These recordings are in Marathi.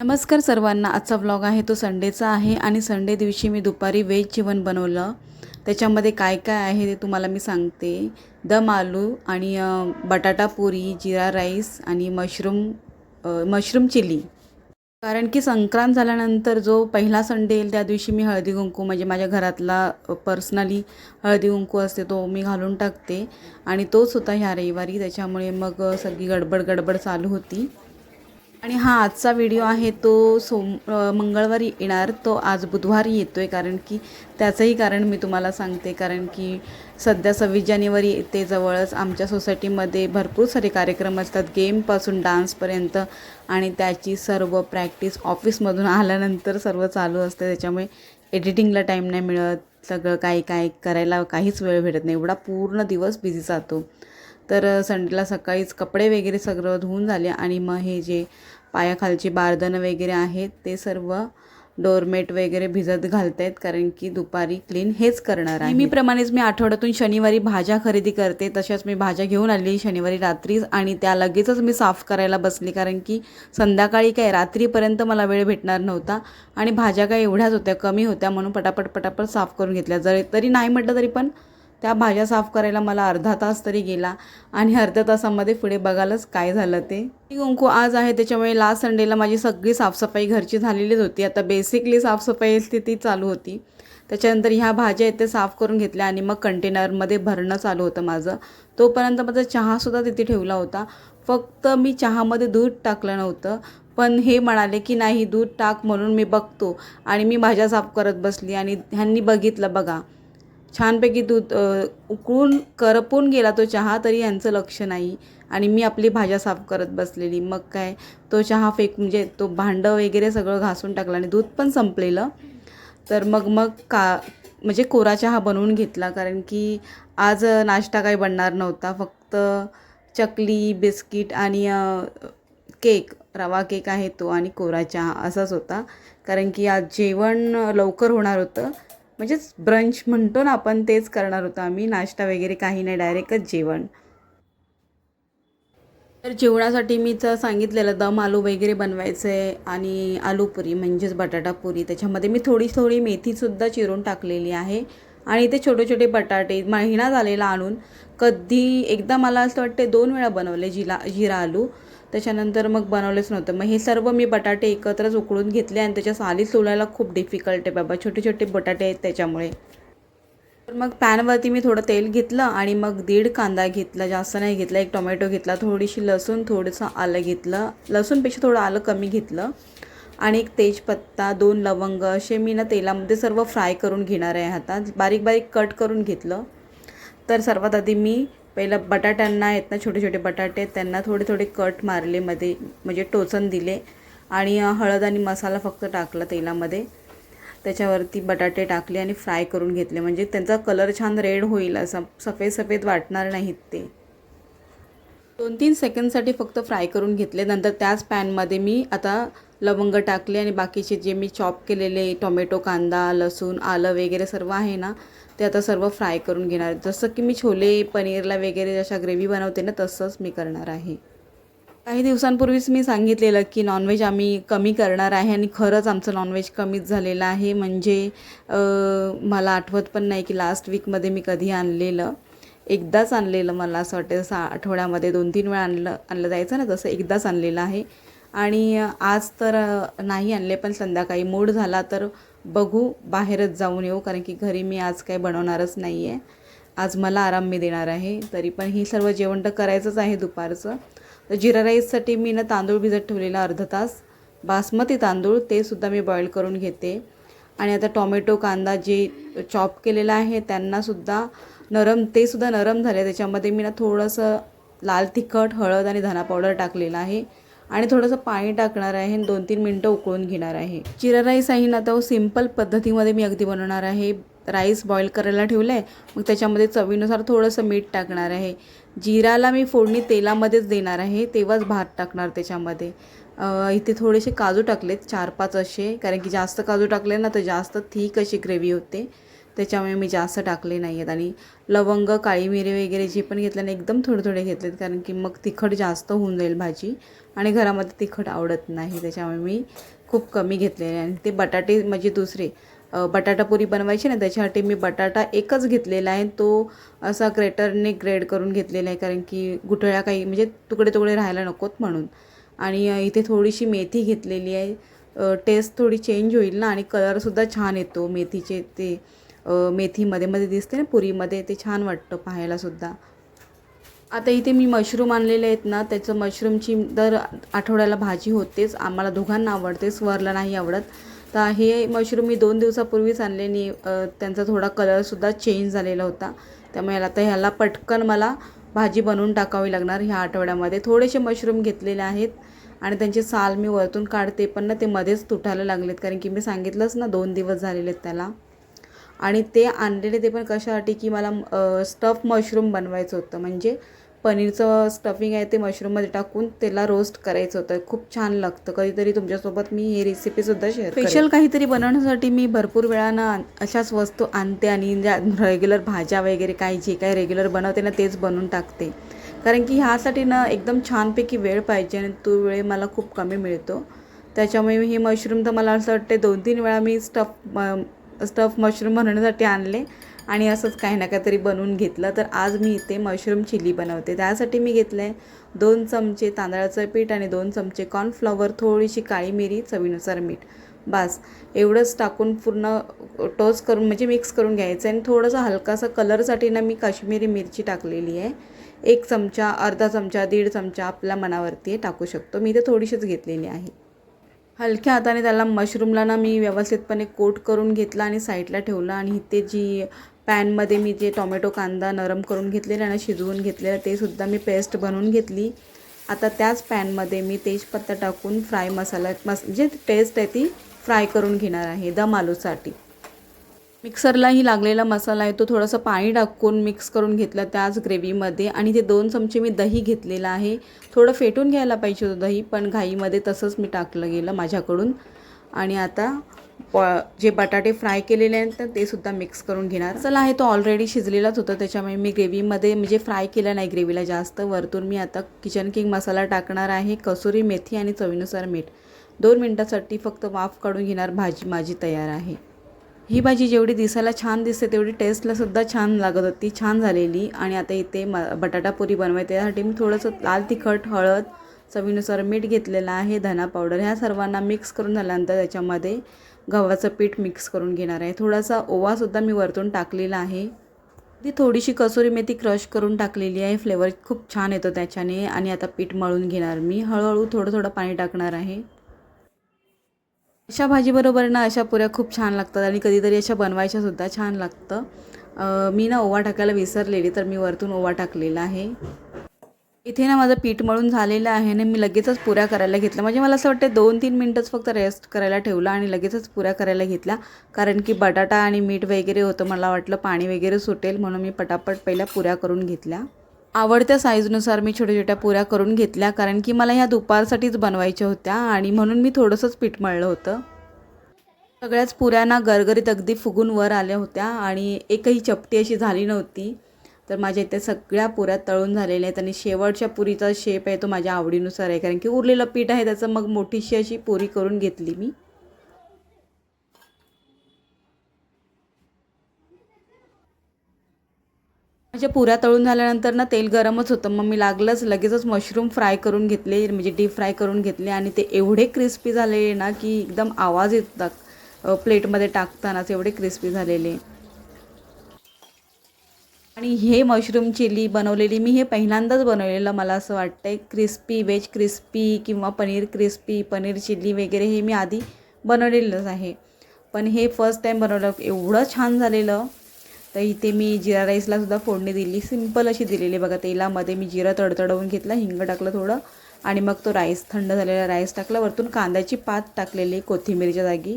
नमस्कार सर्वांना. आजचा व्लॉग आहे. तो संडेचा आहे आणि संडे दिवशी मी दुपारी व्हेज जेवण बनवलं. त्याच्यामध्ये काय काय आहे ते तुम्हाला मी सांगते. दम आलू आणि बटाटा पुरी जिरा राईस आणि मशरूम मशरूम चिली. कारण की संक्रांत झाल्यानंतर जो पहिला संडे येईल त्या दिवशी मी हळदी कुंकू म्हणजे माझ्या घरातला पर्सनली हळदी कुंकू असते तो मी घालून टाकते. आणि तोच होता ह्या रविवारी. त्याच्यामुळे मग सगळी गडबड गडबड चालू होती. आणि हा आजचा व्हिडिओ आहे तो सोम मंगळवारी येणार तो आज बुधवारी येतो आहे कारण की त्याचंही कारण मी तुम्हाला सांगते कारण की सध्या सव्वीस जानेवारी येते जवळच. आमच्या सोसायटीमध्ये भरपूर सारे कार्यक्रम असतात गेमपासून डान्सपर्यंत आणि त्याची सर्व प्रॅक्टिस ऑफिसमधून आल्यानंतर सर्व चालू असते. त्याच्यामुळे एडिटिंगला टाईम नाही मिळत सगळं काही काय करायला काहीच वेळ भेटत नाही. एवढा पूर्ण दिवस बिझी जातो. तर संडेला सकाळीच कपडे वगैरे सगळं धुवून झाले आणि मग हे जे पायाखालची बारदनं वगैरे आहेत ते सर्व डोरमेट वगैरे भिजत घालतायत कारण की दुपारी क्लीन हेच करणार आहे. नेहमीप्रमाणेच मी आठवड्यातून शनिवारी भाज्या खरेदी करते तशाच मी भाज्या घेऊन आली शनिवारी रात्रीच आणि त्या लगेचच मी साफ करायला बसली कारण की संध्याकाळी काय रात्रीपर्यंत मला वेळ भेटणार नव्हता आणि भाज्या काय एवढ्याच होत्या कमी होत्या म्हणून पटापट पटापट साफ करून घेतल्या. जरी तरी नाही म्हटलं तरी पण त्या भाज्या साफ करायला मला अर्धा तास तरी गेला आणि अर्ध्या तासामध्ये पुढे बघालच काय झालं ते. कुंकू आज आहे त्याच्यामुळे लास्ट संडेला माझी सगळी साफसफाई घरची झालेलीच होती. आता बेसिकली साफसफाई असते ती चालू होती. त्याच्यानंतर ह्या भाज्या आहेत ते साफ करून घेतल्या आणि मग कंटेनरमध्ये भरणं चालू होतं माझं. तोपर्यंत माझा चहासुद्धा तिथे ठेवला होता. फक्त मी चहामध्ये दूध टाकलं नव्हतं. पण हे म्हणाले की नाही दूध टाक म्हणून मी बघतो. आणि मी भाज्या साफ करत बसली आणि ह्यांनी बघितलं बघा. छानपैकी दूध उकळून करपून गेला तो चहा तरी यांचं लक्ष नाही. आणि मी आपली भाज्या साफ करत बसलेली. मग काय तो चहा फेक म्हणजे तो भांडं वगैरे सगळं घासून टाकलं आणि दूध पण संपलेलं. तर मग मग का म्हणजे कोरा चहा बनवून घेतला. कारण की आज नाश्ता काही बनणार नव्हता. फक्त चकली बिस्किट आणि केक रवा केक आहे तो आणि कोरा चहा असाच होता. कारण की आज जेवण लवकर होणार होतं. म्हणजेच ब्रंच म्हणतो ना आपण तेच करणार होतो आम्ही. नाश्ता वगैरे काही नाही डायरेक्टच जेवण. तर जेवणासाठी मी तर सांगितलेलं दम आलू वगैरे बनवायचं आहे आणि आलू पुरी म्हणजेच बटाटा पुरी. त्याच्यामध्ये मी थोडी थोडी मेथीसुद्धा चिरून टाकलेली आहे. आणि ते छोटे छोटे बटाटे महिना झालेला आणून कधी एकदा मला असं वाटते दोन वेळा बनवले जिला जिरा आलू. त्याच्यानंतर मग बनवलेच नव्हतं. मग हे सर्व मी बटाटे एकत्रच उकळून घेतले आणि त्याच्या साली सोलायला खूप डिफिकल्ट आहे बाबा. छोटे छोटे बटाटे आहेत त्याच्यामुळे. तर मग पॅनवरती मी थोडं तेल घेतलं आणि मग दीड कांदा घेतला जास्त नाही घेतला. एक टोमॅटो घेतला थोडीशी लसूण थोडंसं आलं घेतलं. लसूणपेक्षा थोडं आलं कमी घेतलं. आणि एक तेजपत्ता दोन लवंग असे मी ना तेलामध्ये सर्व फ्राय करून घेणार आहे हातात. बारीक बारीक कट करून घेतलं. तर सर्वात आधी मी पहिलं बटाट्यांना आहेत ना छोटे छोटे बटाटे त्यांना थोडे थोडे कट मारले मध्ये म्हणजे टोचन दिले. आणि हळद आणि मसाला फक्त टाकला तेलामध्ये. त्याच्यावरती बटाटे टाकले आणि फ्राय करून घेतले. म्हणजे त्यांचा कलर छान रेड होईल असं सफेद सफेद वाटणार नाहीत ते. दोन तीन सेकंडसाठी फक्त फ्राय करून घेतले. नंतर त्याच पॅनमध्ये मी आता लवंग टाकले आणि बाकीचे जे मी चॉप केलेले टोमॅटो कांदा लसूण आलं वगैरे सर्व आहे ना ते आता सर्व फ्राय करून घेणार जसं की मी छोले पनीरला वगैरे जशा ग्रेव्ही बनवते ना तसंच मी करणार आहे. काही दिवसांपूर्वीच मी सांगितलेलं की नॉनव्हेज आम्ही कमी करणार आहे आणि खरंच आमचं नॉनव्हेज कमीच झालेलं आहे. म्हणजे मला आठवत पण नाही की लास्ट वीकमध्ये मी कधी आणलेलं. एकदाच आणलेलं मला असं वाटतं जसं आठवड्यामध्ये दोन तीन वेळा आणलं आणलं जायचं ना तसं एकदाच आणलेलं आहे. आणि आज तर नाही आणले पण संध्याकाळी मूड झाला तर बघू बाहेरच जाऊन येऊ कारण की घरी मी आज काही बनवणारच नाही आहे आज मला आराम मी देणार आहे. तरी पण ही सर्व जेवण तर करायचंच आहे दुपारचं. तर जिरा राईससाठी मी ना तांदूळ भिजत ठेवलेला अर्धा तास. बासमती तांदूळ ते सुद्धा मी बॉईल करून घेते. आणि आता टॉमॅटो कांदा जे चॉप केलेला आहे त्यांनासुद्धा नरम ते सुद्धा नरम झाले त्याच्यामध्ये मी ना थोडंसं लाल तिखट हळद आणि धना पावडर टाकलेला आहे. आणि थोडंसं पाणी टाकणार आहे. आणि दोन तीन मिनटं उकळून घेणार आहे. जिरा राईस आहे ना तो सिंपल पद्धतीमध्ये मी अगदी बनवणार आहे. राईस बॉईल करायला ठेवलं आहे मग त्याच्यामध्ये चवीनुसार थोडंसं मीठ टाकणार आहे. जिराला मी फोडणी तेलामध्येच देणार आहे. तेव्हाच भात टाकणार त्याच्यामध्ये. इथे थोडेसे काजू टाकलेत चार पाच असे. कारण की जास्त काजू टाकले ना तर जास्त थिक अशी ग्रेव्ही होते. त्याच्यामुळे मी जास्त टाकले नाही आहेत. आणि लवंग काळी मिरी वगैरे जे पण घेतल्याने एकदम थोडे थोडे घेतलेत कारण की मग तिखट जास्त होऊन जाईल भाजी आणि घरामध्ये तिखट आवडत नाही. त्याच्यामुळे मी खूप कमी घेतलेले आणि ते बटाटे म्हणजे दुसरे बटाटापुरी बटाटा पुरी बनवायची ना त्याच्यासाठी मी बटाटा एकच घेतलेला आहे. तो असा ग्रेटरने ग्रेड करून घेतलेला आहे कारण की गुठळ्या काही म्हणजे तुकडे तुकडे राहायला नकोत म्हणून. आणि इथे थोडीशी मेथी घेतलेली आहे. टेस्ट थोडी चेंज होईल ना आणि कलरसुद्धा छान येतो मेथीचे ते. मेथीमध्ये मध्ये दिसते ना पुरीमध्ये ते छान वाटतं पाहायलासुद्धा. आता इथे मी मशरूम आणलेले आहेत ना त्याचं मशरूमची दर आठवड्याला भाजी होतेच आम्हाला दोघांना आवडते स्वरला नाही आवडत. तर हे मशरूम मी दोन दिवसापूर्वीच आणले आणि त्यांचा थोडा कलरसुद्धा चेंज झालेला होता. त्यामुळे आता ह्याला पटकन मला भाजी बनवून टाकावी लागणार ह्या आठवड्यामध्ये. थोडेसे मशरूम घेतलेले आहेत आणि त्यांचे साल मी वरतून काढते पण ना ते मध्येच तुटायला लागलेत कारण की मी सांगितलंच ना दोन दिवस झालेले आहेत त्याला. आणि ते आणलेले ते पण कशासाठी? की मला स्टफ मशरूम बनवायचं होतं. म्हणजे पनीरचं स्टफिंग आहे ते मशरूममध्ये टाकून त्याला रोस्ट करायचं होतं. खूप छान लागतं. कधीतरी तुमच्यासोबत मी हे रेसिपीसुद्धा शेअर स्पेशल काहीतरी बनवण्यासाठी मी भरपूर वेळानं अशाच वस्तू आणते आणि ज्या रेग्युलर भाज्या वगैरे काही जे काही रेग्युलर बनवते ना तेच बनवून टाकते. कारण की ह्यासाठी ना एकदम छानपैकी वेळ पाहिजे आणि तो वेळ मला खूप कमी मिळतो. त्याच्यामुळे हे मशरूम तर मला असं वाटते दोन तीन वेळा मी स्टफ स्टफ मशरूम बनवण्यासाठी आणले. आणि असंच काही ना काहीतरी बनवून घेतलं. तर आज मी इथे मशरूम चिली बनवते. त्यासाठी मी घेतलं आहे दोन चमचे तांदळाचं पीठ आणि दोन चमचे कॉर्नफ्लॉवर थोडीशी काळी मिरी चवीनुसार मीठ. बास. एवढंच टाकून पूर्ण टोस्ट करून म्हणजे मिक्स करून घ्यायचं. आणि थोडंसं हलकासा कलरसाठी ना मी काश्मीरी मिरची टाकलेली आहे. एक चमचा अर्धा चमचा दीड चमचा आपल्या मनावरती आहे, टाकू शकतो. मी इथे थोडीशीच घेतलेली आहे. हलक्या हाताने त्याला मशरूमला ना मी व्यवस्थितपणे कोट करून घेतला आणि साईडला ठेवलं. आणि ते जी पॅनमध्ये मी जे टोमॅटो कांदा नरम करून घेतलेला ना शिजवून घेतलेला ते सुद्धा मी पेस्ट बनवून घेतली. आता त्याच पॅनमध्ये मी तेजपत्ता टाकून फ्राय मसाला मस जे पेस्ट आहे ती फ्राय करून घेणार आहे दम आलूसाठी. मिक्सरलाही लागलेला मसाला आहे तो थोडंसं पाणी टाकून मिक्स करून घेतला त्याच ग्रेव्हीमध्ये. आणि ते दोन चमचे मी दही घेतलेलं आहे. थोडं फेटून घ्यायला पाहिजे होतं दही पण घाईमध्ये तसंच मी टाकलं गेलं माझ्याकडून. आणि आता प जे बटाटे फ्राय केलेले आहेत तर ते सुद्धा मिक्स करून घेणार. चला आहे तो ऑलरेडी शिजलेलाच होता त्याच्यामुळे मी ग्रेव्हीमध्ये म्हणजे फ्राय केला नाही ग्रेव्हीला जास्त. वरतून मी आता किचन किंग मसाला टाकणार आहे कसुरी मेथी आणि चवीनुसार मीठ. दोन मिनटासाठी फक्त वाफ काढून घेणार भाजी माझी तयार आहे. ही भाजी जेवढी दिसायला छान दिसते तेवढी टेस्टला सुद्धा छान लागत होती. छान झालेली. आणि आता इथे म बटाटा पुरी बनवायची. त्यासाठी मी थोडंसं लाल तिखट हळद चवीनुसार मीठ घेतलेलं आहे धना पावडर ह्या सर्वांना मिक्स करून झाल्यानंतर त्याच्यामध्ये गव्हाचं पीठ मिक्स करून घेणार आहे. थोडासा ओवासुद्धा मी वरतून टाकलेला आहे. ती थोडीशी कसुरी मेथी क्रश करून टाकलेली आहे. फ्लेवर खूप छान येतो त्याच्याने. आणि आता पीठ मळून घेणार मी. हळूहळू थोडं थोडं पाणी टाकणार आहे. अशा भाजीबरोबर ना अशा पुऱ्या खूप छान लागतात आणि कधीतरी अशा बनवायच्या सुद्धा छान लागतं. मी ना ओवा टाकायला विसरलेली तर मी वरतून ओवा टाकलेला आहे. इथे ना माझं पीठ मळून झालेलं आहे आणि मी लगेचच पुऱ्या करायला घेतल्या. म्हणजे मला असं वाटतं दोन तीन मिनटंच फक्त रेस्ट करायला ठेवला आणि लगेचच पुऱ्या करायला घेतल्या. कारण की बटाटा आणि मीठ वगैरे होतं मला वाटलं पाणी वगैरे सुटेल म्हणून मी पटापट पहिल्या पुऱ्या करून घेतल्या. आवडत्या साईजनुसार मी छोट्या छोट्या पुऱ्या करून घेतल्या कारण की मला ह्या दुपारसाठीच बनवायच्या होत्या आणि म्हणून मी थोडंसंच पीठ मळलं होतं. सगळ्याच पुऱ्यांना गरगरीत अगदी फुगून वर आल्या होत्या आणि एकही चपटी अशी झाली नव्हती. तर माझ्या इथे सगळ्या पुऱ्या तळून झालेल्या आहेत आणि शेवटच्या पुरीचा शेप आहे तो माझ्या आवडीनुसार आहे कारण की उरलेलं पीठ आहे त्याचं मग मोठीशी अशी पुरी करून घेतली मी. म्हणजे पुऱ्या तळून झाल्यानंतर ना तेल गरमच होतं. मग मी लागलंच लगेचच मशरूम फ्राय करून घेतले म्हणजे डीप फ्राय करून घेतले आणि ते एवढे क्रिस्पी झालेले ना की एकदम आवाज येतात. प्लेटमध्ये टाकतानाच एवढे क्रिस्पी झालेले. आणि हे मशरूम चिली बनवलेली मी हे पहिल्यांदाच बनवलेलं मला असं वाटतंय. क्रिस्पी व्हेज क्रिस्पी किंवा पनीर क्रिस्पी पनीर चिली वगैरे हे मी आधी बनवलेलंच आहे. पण हे फर्स्ट टाईम बनवलं एवढं छान झालेलं. तर इथे मी जिरा राईसला सुद्धा फोडणी दिली. सिंपल अशी दिलेली. बघा तेलामध्ये मी जिरा तडतडवून घेतला हिंग टाकलं थोडं आणि मग तो राईस थंड झालेला राईस टाकला. वरतून कांद्याची पात टाकलेली कोथिंबीरच्या जागी.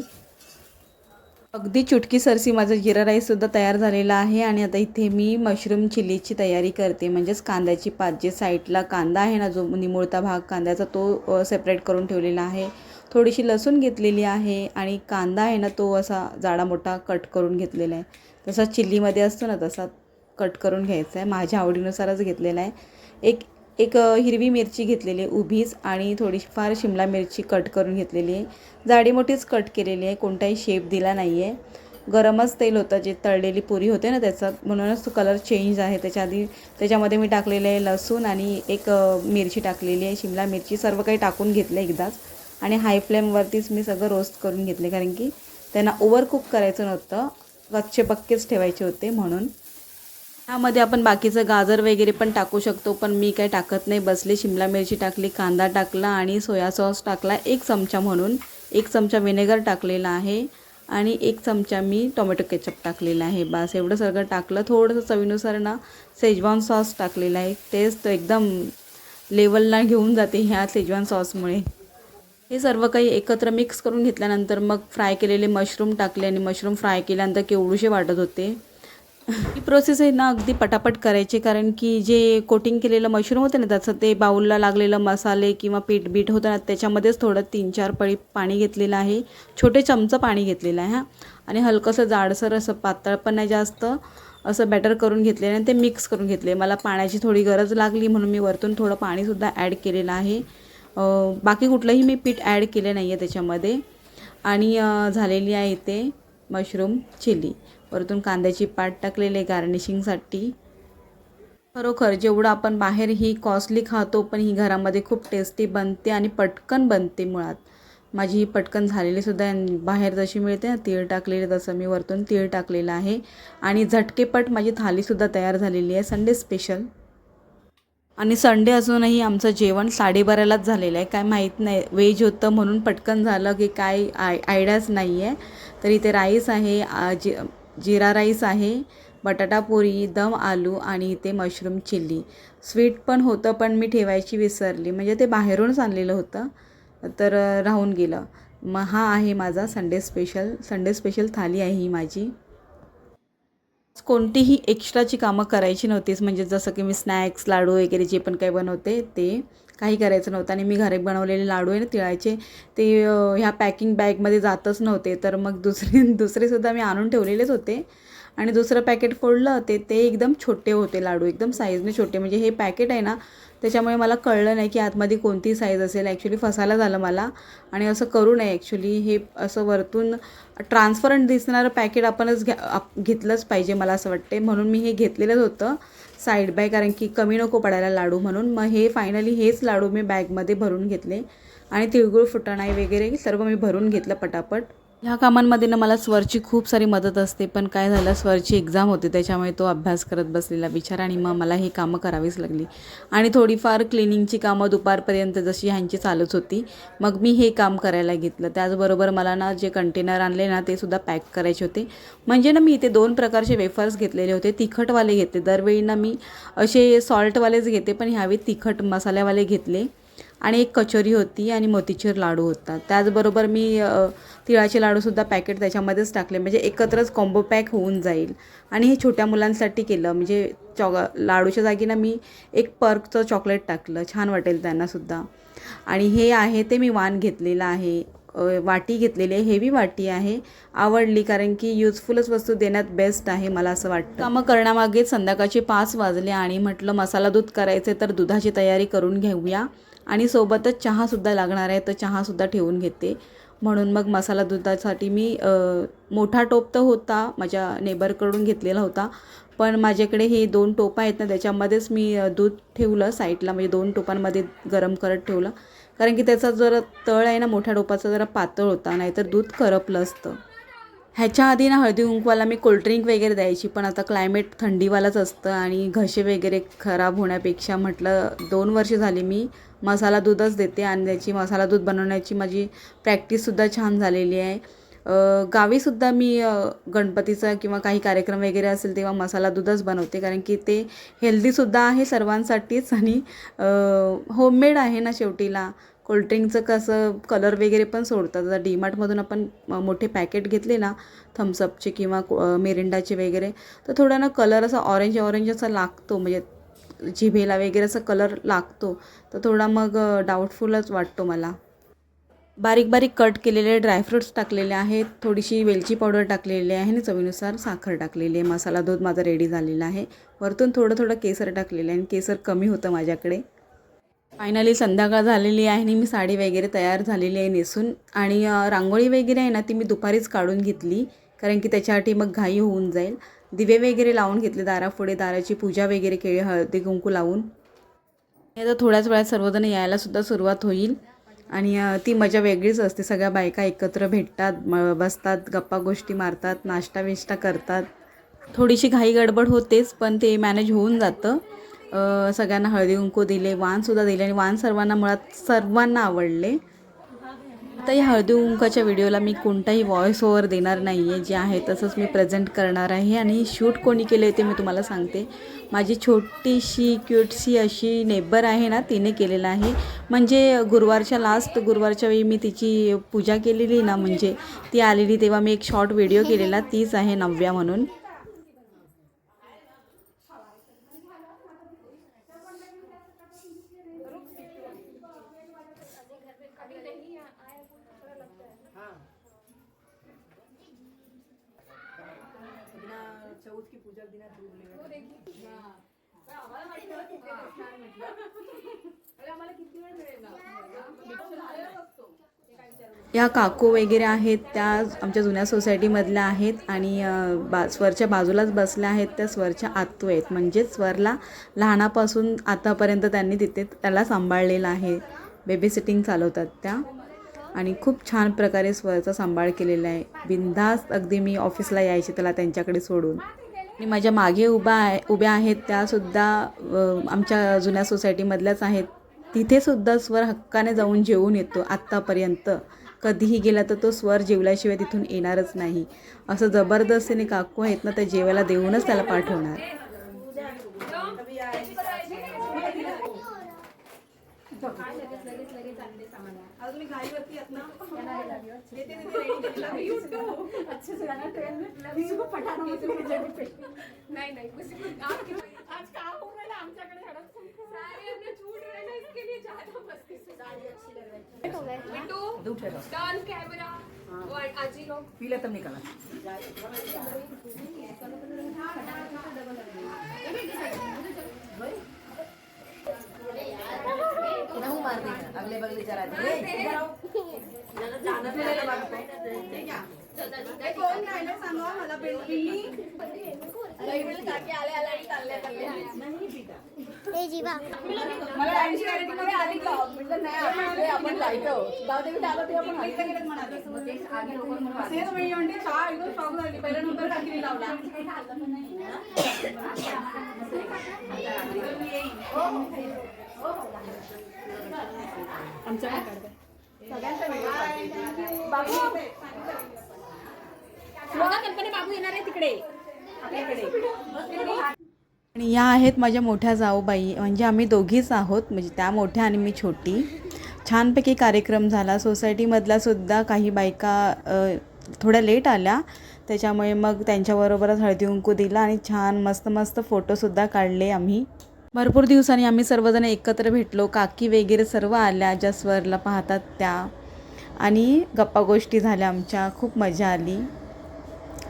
अगदी चुटकी सरसी माझा जिरा राईससुद्धा तयार झालेला आहे आणि आता इथे मी मशरूम चिलीची तयारी करते. म्हणजेच कांद्याची पात जे साईडला कांदा आहे ना जो निमुळता भाग कांद्याचा तो सेपरेट करून ठेवलेला आहे. थोडीशी लसूण घेतलेली आहे आणि कांदा आहे ना तो असा जाडा मोठा कट करून घेतलेला आहे. तसा चिल्लीमध्ये असतो ना तसा कट करून घ्यायचा आहे. माझ्या आवडीनुसारच घेतलेला आहे. एक एक हिरवी मिरची घेतलेली आहे उभीच आणि थोडीफार शिमला मिरची कट करून घेतलेली आहे. जाडी मोठीच कट केलेली आहे. कोणताही शेप दिला नाही आहे गरमच तेल होतं. जे तळलेली पुरी होते ना त्याचा म्हणूनच तो कलर चेंज आहे. त्याच्या आधी त्याच्यामध्ये मी टाकलेलं आहे लसूण आणि एक मिरची टाकलेली आहे. शिमला मिरची सर्व काही टाकून घेतलं एकदाच. आणि हाय फ्लेमवरतीच मी सगळं रोस्ट करून घेतले. कारण की त्यांना ओव्हरकुक करायचं नव्हतं. कच्चे पक्केच ठेवायचे होते म्हणून. त्यामध्ये आपण बाकीचं गाजर वगैरे पण टाकू शकतो पण मी काय टाकत नाही. बसले शिमला मिरची टाकली कांदा टाकला आणि सोया सॉस टाकला एक चमचा म्हणून. एक चमचा विनेगर टाकलेला आहे आणि एक चमचा मी टोमॅटो केचप टाकलेला आहे. बस एवढं सगळं टाकलं. थोडंसं चवीनुसार ना सेजवान सॉस टाकलेला आहे. टेस्ट एकदम लेवलला घेऊन जाते ह्या सेजवान सॉसमुळे हे सर्व काही एकत्र मिक्स करून घेतल्यानंतर मग फ्राय केलेले मशरूम टाकले आणि मशरूम फ्राय केल्यानंतर केवढूशे वाटत होते. ही प्रोसेस आहे ना अगदी पटापट करायची. कारण की जे कोटिंग केलेलं मशरूम होतं ना त्याचं ते बाऊलला लागलेलं मसाले किंवा पीठ बीठ होतं ना त्याच्यामध्येच थोडं तीन चार पळी पाणी घेतलेलं आहे. छोटे चमचं पाणी घेतलेलं आहे हां. आणि हलकंसं जाडसर असं पातळ पण नाही जास्त. असं बॅटर करून घेतलेलं आणि ते मिक्स करून घेतले मला पाण्याची थोडी गरज लागली म्हणून मी वरतून थोडं पाणीसुद्धा ॲड केलेलं आहे. बाकी कुठलंही मी पीठ ॲड केलं नाही आहे त्याच्यामध्ये. आणि झालेली आहे ते मशरूम चिली. वरतून कांद्याची पाट टाकलेली आहे गार्निशिंगसाठी. खरोखर जेवढं आपण बाहेर ही कॉस्टली खातो पण ही घरामध्ये खूप टेस्टी बनते आणि पटकन बनते मुळात. माझी ही पटकन झालेली सुद्धा बाहेर जशी मिळते ना तीळ टाकलेली तसं मी वरतून तीळ टाकलेलं आहे. आणि झटकेपट माझी थालीसुद्धा तयार झालेली आहे. Sunday special. आणि संडे असूनही आमचं जेवण साडेबारालाच झालेलं आहे. काय माहीत नाही वेज होतं म्हणून पटकन झालं की काय आय आयडियाच नाही आहे तर इथे राईस आहे जि जिरा राईस आहे बटाटा पोरी दम आलू आणि इथे मशरूम चिल्ली. स्वीट पण होतं पण मी ठेवायची विसरली. म्हणजे ते बाहेरूनच आणलेलं होतं तर राहून गेलं. मग हा आहे माझा Sunday special Sunday special thali आहे ही माझी. कोणतीही एक्स्ट्राची कामं करायची नव्हतीच. म्हणजे जसं की मी स्नॅक्स लाडू वगैरे जे पण काही बनवते ते काही करायचं नव्हतं. आणि मी घरी बनवलेले लाडू आहे ना तिळाचे ते ह्या पॅकिंग बॅगमध्ये जातच नव्हते. तर मग दुसरे दुसरेसुद्धा मी आणून ठेवलेलेच होते. आणि दुसरं पॅकेट फोडलं ते ते एकदम छोटे होते लाडू. एकदम साईजने छोटे. म्हणजे हे पॅकेट आहे ना त्याच्यामुळे मला कळलं नाही की आतमध्ये कोणती साईज असेल. ॲक्च्युली फसायला झालं मला. आणि असं करू नये ॲक्च्युली हे असं वरतून ट्रान्सपरंट दिसणारं पॅकेट आपणच घ्या आप घेतलंच पाहिजे मला असं वाटते म्हणून मी हे घेतलेलंच होतं. साईड बाय कारण की कमी नको पडायला लाडू म्हणून. मग हे फायनली हेच लाडू मी बॅगमध्ये भरून घेतले. आणि तिळगुळ फुटाणाई वगैरे सर्व मी भरून घेतलं पटापट. ह्या कामांमध्ये ना मला स्वरची खूप सारी मदत असते पण काय झालं स्वरची एक्झाम होती त्याच्यामुळे तो अभ्यास करत बसलेला बिचारा आणि मग मला हे कामं करावीच लागली. आणि थोडीफार क्लिनिंगची कामं दुपारपर्यंत जशी ह्यांची चालूच होती मग मी हे काम करायला घेतलं. त्याचबरोबर मला ना जे कंटेनर आणले ना ते सुद्धा पॅक करायचे होते. म्हणजे ना मी इथे दोन प्रकारचे वेफर्स घेतलेले होते तिखटवाले घेते दरवेळी ना मी असे सॉल्टवालेच घेते पण ह्यावेळी तिखट मसाल्यावाले घेतले. आणि एक कचोरी होती आणि मोतीचूर लाडू होता. त्याचबरोबर मी तिळाचे लाडूसुद्धा पॅकेट त्याच्यामध्येच टाकले. म्हणजे एकत्रच कॉम्बो पॅक होऊन जाईल. आणि हे छोट्या मुलांसाठी केलं. म्हणजे चॉ लाडूच्या जागी ना मी एक पर्कचं चॉकलेट टाकलं. छान वाटेल त्यांनासुद्धा आणि हे आहे ते मी वाण घेतलेलं आहे. वाटी घेतलेली आहे. हेवी वाटी आहे. आवडली कारण की युजफुलच वस्तू देण्यात बेस्ट आहे मला असं वाटतं. कामं करण्यामागे संध्याकाळचे पाच वाजले आणि म्हटलं मसाला दूध करायचे तर दुधाची तयारी करून घेऊया. आणि सोबतच चहासुद्धा लागणार आहे तर चहासुद्धा ठेवून घेते. म्हणून मग मसाला दुधासाठी मी मोठा टोप तर होता माझ्या नेबरकडून घेतलेला होता. पण माझ्याकडे हे दोन टोपं आहेत ना त्याच्यामध्येच मी दूध ठेवलं साईडला म्हणजे दोन टोपांमध्ये गरम करत ठेवलं. कारण की त्याचा जरा तळ आहे ना मोठ्या टोपाचा जरा पातळ होता नाहीतर दूध करपलं असतं. ह्याच्या आधी ना हळदी कुंकवाला मी कोल्ड्रिंक वगैरे द्यायची पण आता क्लायमेट थंडीवालाच असतं आणि घसे वगैरे खराब होण्यापेक्षा म्हटलं दोन वर्ष झाली मी मसाला दूधच देते आणि त्याची मसाला दूध बनवण्याची माझी प्रॅक्टिससुद्धा छान झालेली आहे. गावीसुद्धा मी गणपतीचा किंवा काही कार्यक्रम वगैरे असेल तेव्हा मसाला दूधच बनवते कारण की ते हेल्दीसुद्धा आहे सर्वांसाठीच आणि होममेड आहे ना शेवटीला. कोल्ड्रिंकचं कसं कलर वगैरे पण सोडतात. आता डीमार्टमधून आपण मोठे पॅकेट घेतले ना थम्सअपचे किंवा को- मिरिंडाचे वगैरे तर थोडा ना कलर असा ऑरेंज ऑरेंज असा लागतो. म्हणजे जिभेला वगैरे असा कलर लागतो. तर थोडा मग डाऊटफुलच वाटतो मला. बारीक बारीक कट केलेले ड्रायफ्रूट्स टाकलेले आहेत. थोडीशी वेलची पावडर टाकलेली आहे. आणि चवीनुसार साखर टाकलेली आहे. मसाला दूध माझा रेडी झालेला आहे. वरतून थोडं थोडं केसर टाकलेलं आहे. आणि केसर कमी होतं माझ्याकडे. फायनली संध्याकाळ झालेली आहे आणि मी साडी वगैरे तयार झालेली आहे नेसून. आणि रांगोळी वगैरे आहे ना ती मी दुपारीच काढून घेतली. कारण की त्याच्यासाठी मग घाई होऊन जाईल. दिवे वगैरे लावून घेतले दारापुढे दाराची पूजा वगैरे केली हळदी कुंकू लावून. आता थोड्याच वेळात सर्वजण यायलासुद्धा सुरुवात होईल. आणि ती मजा वेगळीच असते. सगळ्या बायका एकत्र भेटतात म बसतात गप्पा गोष्टी मारतात नाश्ता विष्टा करतात. थोडीशी घाई गडबड होतेच पण ते मॅनेज होऊन जातं. सगळ्यांना हळदी कुंकू दिले वाणसुद्धा दिले आणि वाण सर्वांना मुळात सर्वांना आवडले. आता या हळदी कुंकाच्या व्हिडिओला मी कोणताही व्हॉइस ओव्हर देणार नाही आहे जे आहे तसंच मी प्रेझेंट करणार आहे आणि शूट कोणी केले ते मी तुम्हाला सांगते. माझी छोटीशी क्यूटशी अशी नेबर आहे ना तिने केलेलं आहे. म्हणजे गुरुवारच्या लास्ट गुरुवारच्या वेळी मी तिची पूजा केलेली ना म्हणजे ती आलेली तेव्हा मी एक शॉर्ट व्हिडिओ केलेला तीच आहे नव्या म्हणून. या काकू वगैरे आहेत त्या आमच्या जुन्या सोसायटीमधल्या आहेत आणि बा स्वरच्या बाजूलाच बसल्या आहेत त्या स्वरच्या आत्तू आहेत. म्हणजेच स्वरला लहानापासून आतापर्यंत त्यांनी तिथे त्याला सांभाळलेलं आहे. बेबी सिटिंग चालवतात त्या. आणि खूप छान प्रकारे स्वरचा सांभाळ केलेला आहे. बिनधास्त अगदी मी ऑफिसला यायचे त्याला त्यांच्याकडे सोडून. आणि माझ्या मागे उभा आहे उभ्या आहेत त्यासुद्धा आमच्या जुन्या सोसायटीमधल्याच आहेत. तिथेसुद्धा स्वर हक्काने जाऊन जेवून येतो आत्तापर्यंत. कधीही गेला तर तो स्वर जेवल्याशिवाय तिथून येणारच नाही. असं जबरदस्तीने काकू आहेत ना त्या जेवायला देऊनच त्याला पाठवणार. नहीं नहीं कुछ आप आज काम हो रहा है आमच्याकडे सड़क सारे अपने छूट रहे हैं इसके लिए ज्यादा मस्ती से सारी अच्छी लग रही है बिट्टू टर्न कैमरा और आजी लोग पीला तब निकाला मार देगा अगले बगले चला मला ऐंशी मध्ये आली का? म्हटलं नाही आपण आपण लायतो जाऊ दे आलो. तेव्हा पण हल्ली गेलेत म्हणाले मग तेच आधी लोक म्हणून तेच मी म्हणते चहा एकदम शॉक झाली. पहिला नंबर टाकी लावला. बघा कल्पना बाबू येणार आहे तिकडे. आपल्याकडे. आणि या आहेत माझ्या मोठ्या जाऊबाई. म्हणजे आम्ही दोघीच आहोत. म्हणजे त्या मोठ्या आणि मी छोटी. छानपैकी कार्यक्रम झाला. सोसायटीमधला सुद्धा काही बायका थोड्या लेट आल्या. त्याच्यामुळे मग त्यांच्याबरोबरच हळदी कुंकू दिला आणि छान मस्त मस्त फोटोसुद्धा काढले आम्ही. भरपूर दिवसांनी आम्ही सर्वजण एकत्र भेटलो. काकी वगैरे सर्व आल्या ज्या स्वरला पाहतात त्या. आणि गप्पा गोष्टी झाल्या आमच्या खूप मजा आली.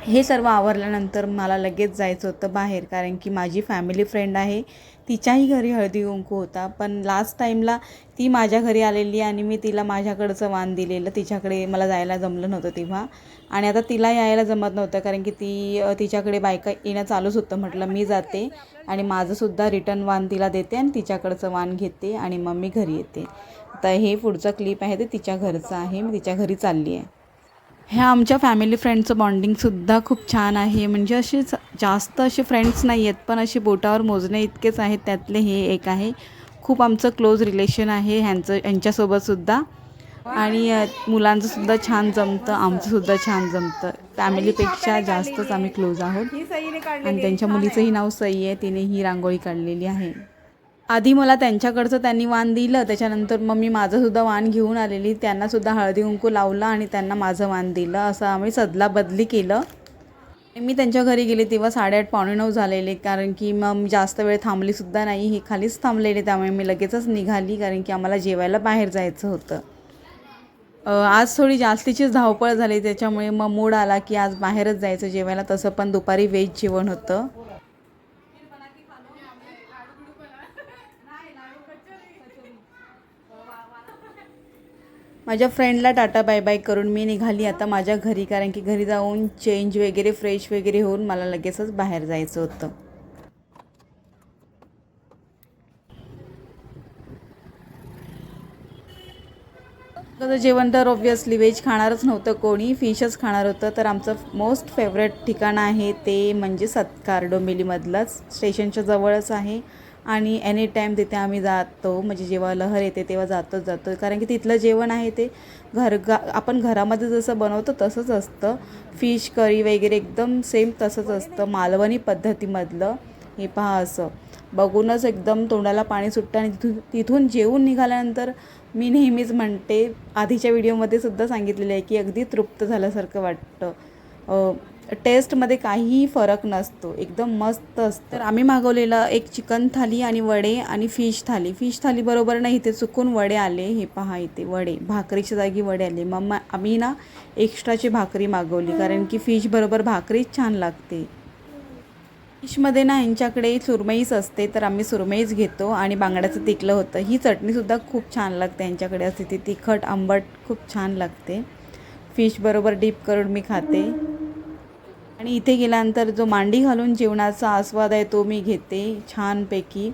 हे सर्व आवरल्यानंतर मला लगेच जायचं होतं बाहेर कारण की माझी फॅमिली फ्रेंड आहे. तिच्याही घरी हळदी कुंकू होता. पण लास्ट टाईमला ती माझ्या घरी आलेली आणि मी तिला माझ्याकडचं वाण दिलेलं. तिच्याकडे मला जायला जमलं नव्हतं तेव्हा. आणि आता तिला यायला जमत नव्हतं कारण की ती तिच्याकडे बायका येणं चालूच होतं म्हटलं मी जाते आणि माझंसुद्धा रिटर्न वाण तिला देते आणि तिच्याकडचं वाण घेते आणि मग मी घरी येते. आता हे पुढचं क्लिप आहे ते तिच्या घरचं आहे. मी तिच्या घरी चालली आहे. ह्या आमच्या फॅमिली फ्रेंडचं बॉन्डिंगसुद्धा खूप छान आहे. म्हणजे असे जास्त असे फ्रेंड्स नाही आहेत पण असे बोटावर मोजणे इतकेच आहेत त्यातले हे एक आहे. खूप आमचं क्लोज रिलेशन आहे ह्यांचं यांच्यासोबतसुद्धा आणि मुलांचंसुद्धा छान जमतं आमचंसुद्धा छान जमतं. फॅमिलीपेक्षा जास्तच आम्ही क्लोज आहोत. आणि त्यांच्या मुलीचंही नाव सई आहे तिने ही रांगोळी काढलेली आहे. आधी मला त्यांच्याकडचं त्यांनी वाण दिलं त्याच्यानंतर मग मी माझंसुद्धा वाण घेऊन आलेली. त्यांनासुद्धा हळदी कुंकू लावलं आणि त्यांना माझं वाण दिलं. असं आम्ही सदला बदली केलं. मी त्यांच्या घरी गेले तेव्हा साडेआठ पावणे नऊ झालेले. कारण की मग जास्त वेळ थांबलीसुद्धा नाही. हे खालीच थांबलेले. त्यामुळे मी लगेचच निघाली. कारण की आम्हाला जेवायला बाहेर जायचं होतं. आज थोडी जास्तीचीच धावपळ झाली. त्याच्यामुळे मग मूड आला की आज बाहेरच जायचं. जेवायला तसं पण दुपारी व्हेज जेवण होतं. माझ्या फ्रेंडला टाटा बाय बाय करून मी निघाली. आता माझ्या घरी कारण की घरी जाऊन चेंज वगैरे फ्रेश वगैरे होऊन मला लगेचच बाहेर जायचं होतं. तर जेवण तर ऑब्वियसली व्हेज खाणारच नव्हतं कोणी फिशच खाणार होतं तर आमचं मोस्ट फेवरेट ठिकाण आहे ते म्हणजे सत्कार डोंबिवलीमधलंच. स्टेशनच्या जवळच आहे. आणि एनी टाईम तिथे आम्ही जातो म्हणजे जेव्हा लहर येते तेव्हा जातोच जातो. कारण की तिथलं जेवण आहे ते घर गा आपण घरामध्ये जसं बनवतो तसंच असतं. फिश करी वगैरे एकदम सेम तसंच असतं मालवणी पद्धतीमधलं. हे पहा असं. बघूनच एकदम तोंडाला पाणी सुटतं आणि तिथून तिथून जेवून निघाल्यानंतर मी नेहमीच म्हणते आधीच्या व्हिडिओमध्ये सुद्धा सांगितलेलं आहे की अगदी तृप्त झाल्यासारखं वाटतं. टेस्टमध्ये काहीही फरक नसतो. एकदम मस्त असतं. तर आम्ही मागवलेलं एक चिकन थाली आणि वडे आणि फिश थाली. फिश थाली बरोबर नाही इथे चुकून वडे आले. हे पहा इथे वडे. भाकरीच्या जागी वडे आले. मग आम्ही ना एक्स्ट्राची भाकरी मागवली. कारण की फिश बरोबर भाकरीच छान लागते. फिशमध्ये ना यांच्याकडे सुरमईच असते तर आम्ही सुरमईच घेतो आणि बांगड्याचं तिकलं होतं. ही चटणीसुद्धा खूप छान लागते यांच्याकडे. असते ती तिखट आंबट खूप छान लागते. फिश बरोबर डीप करून मी खाते. आणि इथे गेल्यानंतर जो मांडी घालून जेवणाचा आस्वाद आहे तो मी घेते छानपैकी.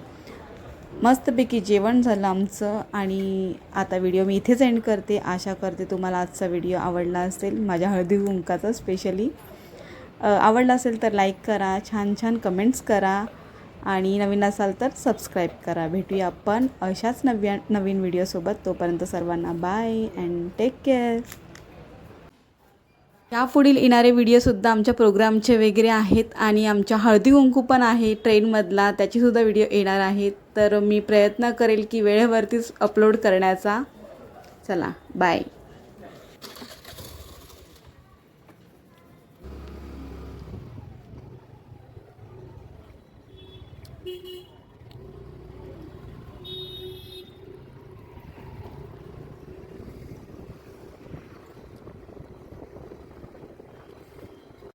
मस्तपैकी जेवण झालं आमचं आणि आता व्हिडिओ मी इथेच एंड करते. आशा करते तुम्हाला आजचा व्हिडिओ आवडला असेल. माझ्या हळदी कुंकाचा स्पेशली आवडला असेल तर लाईक करा छान छान कमेंट्स करा आणि नवीन असाल तर सबस्क्राईब करा. भेटूया आपण अशाच नव्या नवीन व्हिडिओसोबत तोपर्यंत सर्वांना बाय अँड टेक केअर यापुढील येणारे व्हिडिओसुद्धा आमच्या प्रोग्रामचे वगैरे आहेत आणि आमच्या हळदी कुंकू पण आहे ट्रेनमधला त्याचीसुद्धा व्हिडिओ येणार आहेत. तर मी प्रयत्न करेल की वेळेवरतीच अपलोड करण्याचा. चला बाय